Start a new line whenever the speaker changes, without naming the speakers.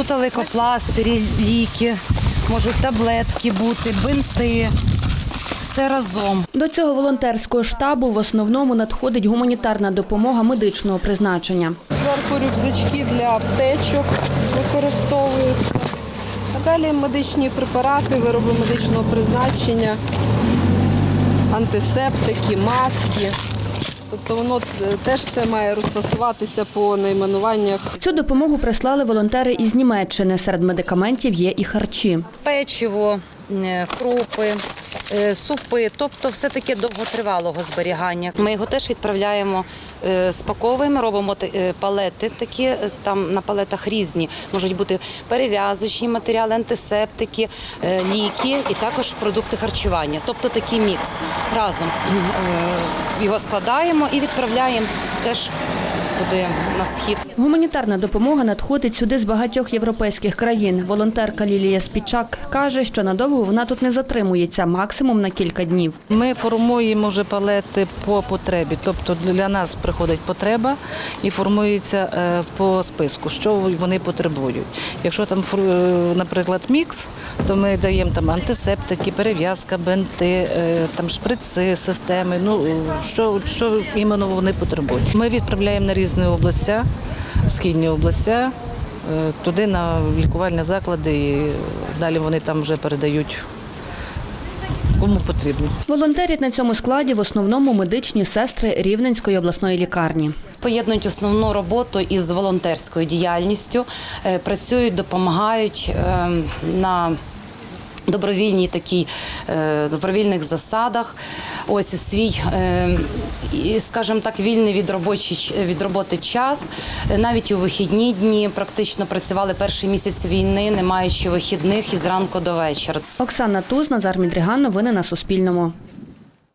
Тут лейкопластирі, ліки, можуть таблетки бути, бинти. Все разом.
До цього волонтерського штабу в основному надходить гуманітарна допомога медичного призначення.
Зверху рюкзачки для аптечок використовуються. А далі медичні препарати, вироби медичного призначення, антисептики, маски. Тобто воно е, теж все має розфасуватися по найменуваннях
Цю допомогу прислали волонтери із Німеччини. Серед медикаментів є і харчі.
Печиво, е, крупи, супи, тобто все таки довготривалого зберігання. Ми його теж відправляємо, е, спаковуємо, робимо е, палети такі, е, там на палетах різні. Можуть бути перев'язочні матеріали, антисептики, е, ліки і також продукти харчування. Тобто такий мікс. Разом е, його складаємо і відправляємо теж туди на схід.
Гуманітарна допомога надходить сюди з багатьох європейських країн. Волонтерка Лілія Спічак каже, що надовго вона тут не затримується, максимум на кілька днів.
Ми формуємо вже палети по потребі. Тобто для нас приходить потреба і формується е, по списку, що вони потребують. Якщо там, е, наприклад, мікс, то ми даємо там антисептики, перев'язка, бенти, е, там шприци, системи. Ну що, що іменно вони потребують. Ми відправляємо на різні області, східні області. е, Туди на лікувальні заклади, і далі вони там вже передають кому потрібно.
Волонтерять на цьому складі в основному медичні сестри Рівненської обласної лікарні.
Поєднують основну роботу із волонтерською діяльністю, е, працюють, допомагають е, на добровільній такій е, добровільних засадах. Ось в свій, е, скажімо так, вільний від робочі від роботи час. Навіть у вихідні дні практично працювали перший місяць війни, не маючи вихідних і ранку до вечора.
Оксана Туз, Назар Мідріган. Новини на Суспільному.